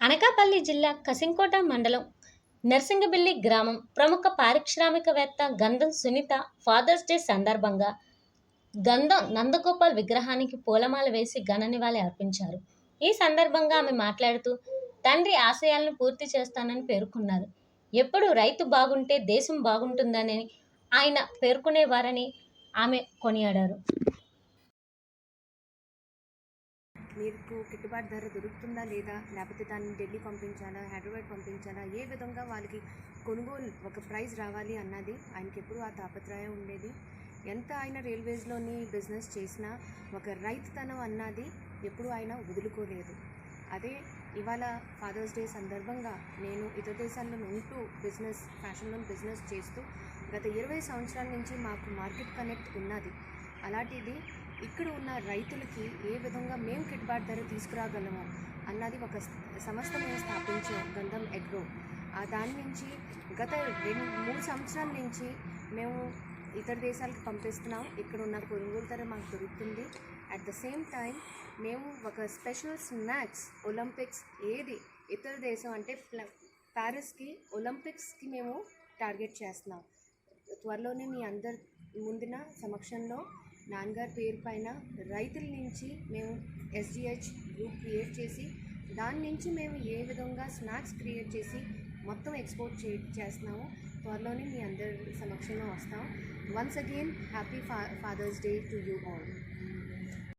అనకాపల్లి జిల్లా కసింకోట మండలం నర్సింగబిల్లి గ్రామం ప్రముఖ పారిశ్రామికవేత్త గంధం సునీత ఫాదర్స్ డే సందర్భంగా గంధం నందగోపాల్ విగ్రహానికి పూలమాల వేసి ఘన నివాళి అర్పించారు. ఈ సందర్భంగా ఆమె మాట్లాడుతూ తండ్రి ఆశయాలను పూర్తి చేస్తానని పేర్కొన్నారు. ఎప్పుడు రైతు బాగుంటే దేశం బాగుంటుందని ఆయన పేర్కొనేవారని ఆమె కొనియాడారు. మీకు గిట్టుబాటు ధర దొరుకుతుందా లేదా? లేకపోతే దాన్ని ఢిల్లీ పంపించాలా? హైదరాబాద్ పంపించాలా? ఏ విధంగా వాళ్ళకి కొనుగోలు ఒక ప్రైస్ రావాలి అన్నది ఆయనకి ఎప్పుడు ఆ తాపత్రయం ఉండేది. ఎంత ఆయన రైల్వేస్లోని బిజినెస్ చేసినా ఒక రైతుతనం అన్నది ఎప్పుడు ఆయన వదులుకోలేదు. అదే ఇవాళ ఫాదర్స్ డే సందర్భంగా నేను ఇతర దేశాల్లో ఉంటూ బిజినెస్ ఫ్యాషన్లో బిజినెస్ చేస్తూ గత ఇరవై సంవత్సరాల నుంచి మాకు మార్కెట్ కనెక్ట్ ఉన్నది. అలాంటిది ఇక్కడ ఉన్న రైతులకి ఏ విధంగా మేము కిట్బాట్ ధర తీసుకురాగలము అన్నది ఒక సంస్థ మేము స్థాపించాం గంధం ఎగ్రో. ఆ దాని నుంచి గత రెండు మూడు సంవత్సరాల నుంచి మేము ఇతర దేశాలకు పంపిస్తున్నాం. ఇక్కడ ఉన్న కొనుగోలు ధర మాకు దొరుకుతుంది. అట్ ద సేమ్ టైం మేము ఒక స్పెషల్ స్నాక్స్ ఒలింపిక్స్ ఏది ఇతర దేశం అంటే ప్యారిస్కి ఒలింపిక్స్కి మేము టార్గెట్ చేస్తున్నాం. త్వరలోనే మీ అందరి ముందున సమక్షంలో నాన్నగారి పేరు పైన రైతుల నుంచి మేము ఎస్డిహెచ్ గ్రూప్ క్రియేట్ చేసి దాని నుంచి మేము ఏ విధంగా స్నాక్స్ క్రియేట్ చేసి మొత్తం ఎక్స్పోర్ట్ చే చేస్తున్నాము త్వరలోనే మీ అందరి సమక్షంలో వస్తాం. Once again happy fa father's day to you all.